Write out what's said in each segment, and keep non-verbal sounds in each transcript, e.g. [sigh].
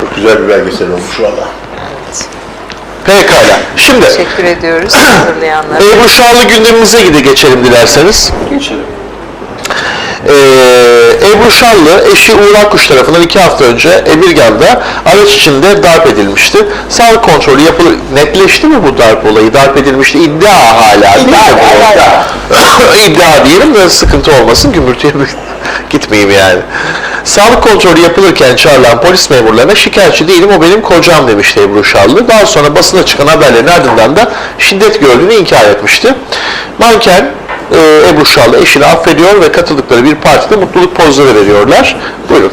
Çok güzel bir belgesel olmuş valla. Pekala. Şimdi Teşekkür ediyoruz [clears throat] hazırlayanlara. Ebru Şahlı gündemimize gide geçelim dilerseniz. Geçelim. Ee, Ebru Şallı eşi Uğur Akkuş tarafından iki hafta önce Emirgan'da araç içinde darp edilmişti. Sağlık kontrolü yapılır. Netleşti mi bu darp olayı? Darp edilmişti. İddia hala değil mi? bu? [clears throat] İddia diyelim de sıkıntı olmasın. Gümürtüye [laughs] gitmeyeyim yani. Sağlık kontrolü yapılırken çağrılan polis memurlarına şikayetçi değilim o benim kocam demişti Ebru Şallı. Daha sonra basına çıkan haberlerin ardından da şiddet gördüğünü inkar etmişti. Manken e, Ebru Şallı eşini affediyor ve katıldıkları bir partide mutluluk pozları veriyorlar. Buyurun.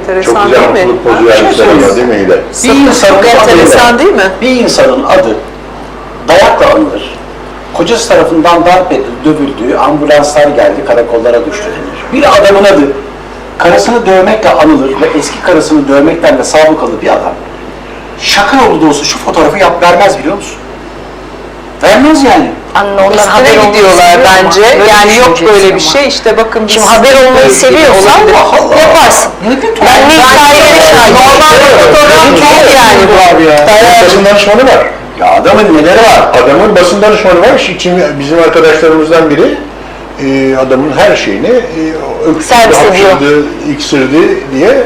Enteresan değil mi? pozu vermişler ama değil mi İlay? Bir insanın Çok enteresan adıyla- değil mi? Bir insanın adı dayakla anılır. Kocası tarafından darp edildi, dövüldü, ambulanslar geldi, karakollara düştü denir. Bir adamın adı karısını dövmekle anılır ve eski karısını dövmekten de sabıkalı bir adam. Şaka yolu da olsa şu fotoğrafı yap vermez biliyor musun? Vermez yani. Anne onlar haber Üstüne olmayı gidiyorlar seviyor ama. bence. Böyle yani yok düşüneceksin böyle bir ama. şey. İşte bakın biz Şimdi haber olmayı böyle seviyorsan olabilir. Allah Allah. yaparsın. Ne kötü. Ben ne bir fotoğraf çok yani bu. abi ya. Basın danışmanı var. Ya adamın neleri var? Adamın basın danışmanı var. Şimdi bizim arkadaşlarımızdan biri e, adamın her şeyini e, öksürdü, Servis ediyor. hapşırdı, iksirdi diye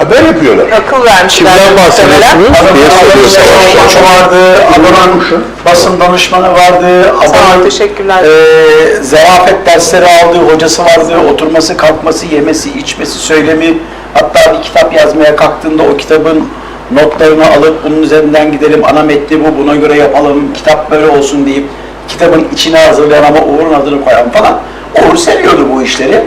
haber yapıyorlar. Akıl vermişler. Kimden bahsediyorsunuz diye soruyorsa. Koç vardı, adamın basın danışmanı vardı, adamın teşekkürler. e, zarafet dersleri aldığı hocası vardı, oturması, kalkması, yemesi, içmesi, söylemi. Hatta bir kitap yazmaya kalktığında o kitabın notlarını alıp bunun üzerinden gidelim, ana metni bu, buna göre yapalım, kitap böyle olsun deyip kitabın içine hazırlayan ama Uğur'un adını koyan falan. Uğur seviyordu bu işleri.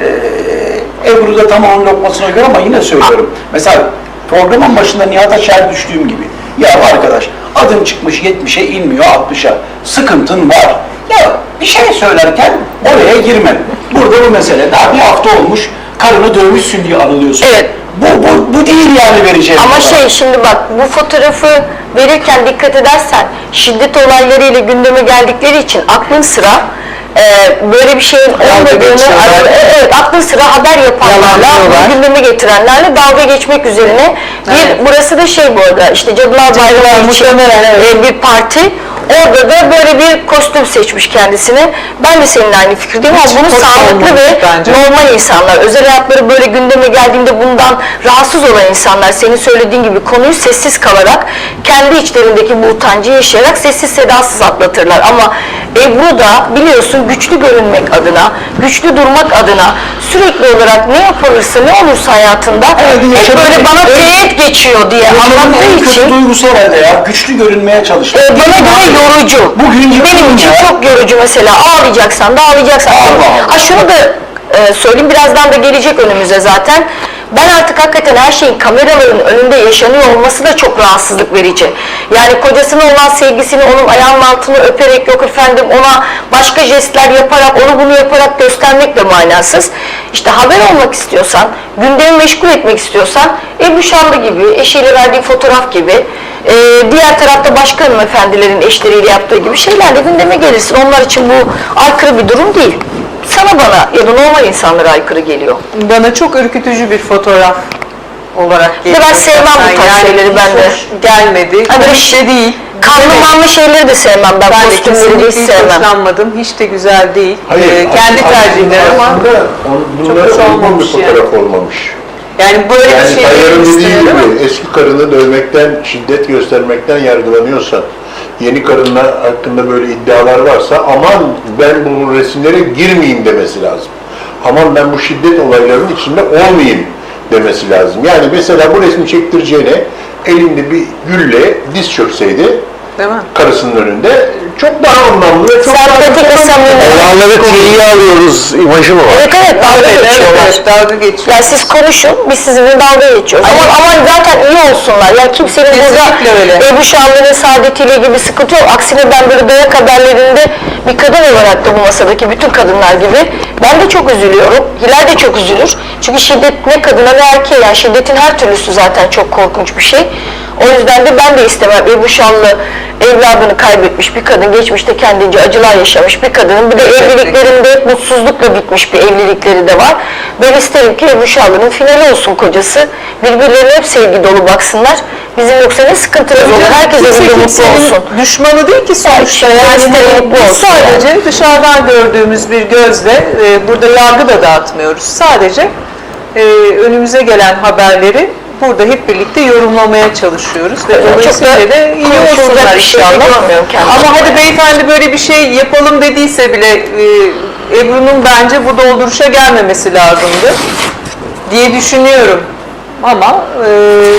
Ee, Ebru da tam onun lokmasına göre ama yine söylüyorum. Mesela programın başında Nihat Açer düştüğüm gibi. Ya arkadaş adın çıkmış 70'e inmiyor 60'a. Sıkıntın var. Ya bir şey söylerken oraya girme. Burada bu mesele daha bir hafta olmuş karını dövmüşsün diye anılıyorsun. Evet. Bu, bu, bu değil yani vereceğim. Ama şey şimdi bak bu fotoğrafı verirken dikkat edersen şiddet olaylarıyla gündeme geldikleri için aklın sıra e, böyle bir şeyin olmadığını e, evet aklın sıra haber yapanlarla Yalanlıyorlar. gündeme getirenlerle dalga geçmek üzerine bir Evet. burası da şey bu arada işte Cadılar Bayramı için e, bir parti Orada da böyle bir kostüm seçmiş kendisine. Ben de seninle aynı fikirdeyim ama bunu hoş sağlıklı olmamış ve bence. normal insanlar, özel hayatları böyle gündeme geldiğinde bundan rahatsız olan insanlar, senin söylediğin gibi konuyu sessiz kalarak, kendi içlerindeki bu utancı yaşayarak sessiz sedasız atlatırlar. Ama Ebru da biliyorsun güçlü görünmek adına, güçlü durmak adına sürekli olarak ne yapılırsa, ne olursa hayatında hep böyle bana teğet geçiyor diye Anlattığı anlattığı kötü için duygusu herhalde ya. Güçlü görünmeye çalışmak. e, bana göre yorucu. Bugün Benim için ya. çok yorucu mesela. Ağlayacaksan da ağlayacaksan. Allah Allah. Ha şunu da e, söyleyeyim birazdan da gelecek önümüze zaten. Ben artık hakikaten her şeyin kameraların önünde yaşanıyor olması da çok rahatsızlık verici. Yani kocasına olan sevgisini onun ayağının altını öperek yok efendim ona başka jestler yaparak onu bunu yaparak göstermek de manasız. İşte haber olmak istiyorsan, gündemi meşgul etmek istiyorsan Ebru Şallı gibi, eşiyle verdiği fotoğraf gibi ee, diğer tarafta başka hanımefendilerin eşleriyle yaptığı gibi şeylerle gündeme gelirsin. Onlar için bu aykırı bir durum değil. Sana bana ya da normal insanlara aykırı geliyor. Bana çok ürkütücü bir fotoğraf olarak geliyor. ben sevmem bu Yani tarz şeyleri hiç ben de. hoş gelmedi. Ha, böyle Komik de değil. Kanlı şeyleri de sevmem ben. Ben de Kostümleri hiç kesinlikle hiç sevmem. hoşlanmadım. Hiç de güzel değil. Hayır, Ee, kendi aslında- tercihleri ama aslında on- bunlara hoş uygun bir olmamış yani. fotoğraf olmamış. yani böyle Yani bir şey Tayyar'ın dediği gibi eski karını dövmekten, şiddet göstermekten yargılanıyorsan, yeni karınla hakkında böyle iddialar varsa aman ben bu resimlere girmeyeyim demesi lazım. Aman ben bu şiddet olaylarının içinde olmayayım demesi lazım. Yani mesela bu resmi çektireceğine elinde bir gülle diz çökseydi Değil mi? karısının önünde çok daha anlamlı ve çok daha... Sempatik ve samimi. Olanları tiye alıyoruz imajı mı var? Evet evet dalga Evet, geçiyorlar. evet, dalga geçiyor. Ya siz konuşun, biz sizinle dalga geçiyoruz. Ama, ama zaten iyi olsunlar. Ya kimsenin Kesinlikle burada öyle. Ebru Şallı'nın saadetiyle bir sıkıntı yok. Aksine ben böyle dayak haberlerinde bir kadın olarak da bu masadaki bütün kadınlar gibi ben de çok üzülüyorum. Hilal de çok üzülür. Çünkü şiddet ne kadına ne erkeğe yani şiddetin her türlüsü zaten çok korkunç bir şey. O yüzden de ben de istemem Ebru Şallı evladını kaybetmiş bir kadın, geçmişte kendince acılar yaşamış bir kadının bir de evliliklerinde hep mutsuzlukla bitmiş bir evlilikleri de var. Ben isterim ki Ebru Şallı'nın finali olsun kocası. Birbirlerine hep sevgi dolu baksınlar. Bizim yoksa ne sıkıntımız olur. Herkes Kimse evinde mutlu olsun. düşmanı değil ki sonuçta. Evet, Yani kimse mutlu biz olsun sadece dışarıdan gördüğümüz bir gözle e, burada yargı da dağıtmıyoruz. Sadece e, önümüze gelen haberleri burada hep birlikte yorumlamaya çalışıyoruz ve Çok dolayısıyla da iyi olsunlar inşallah. Ama hadi beyefendi böyle bir şey yapalım dediyse bile e, Ebru'nun bence bu dolduruşa gelmemesi lazımdı diye düşünüyorum. Ama e,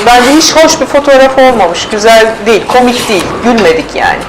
bence hiç hoş bir fotoğraf olmamış. Güzel değil, komik değil. Gülmedik yani.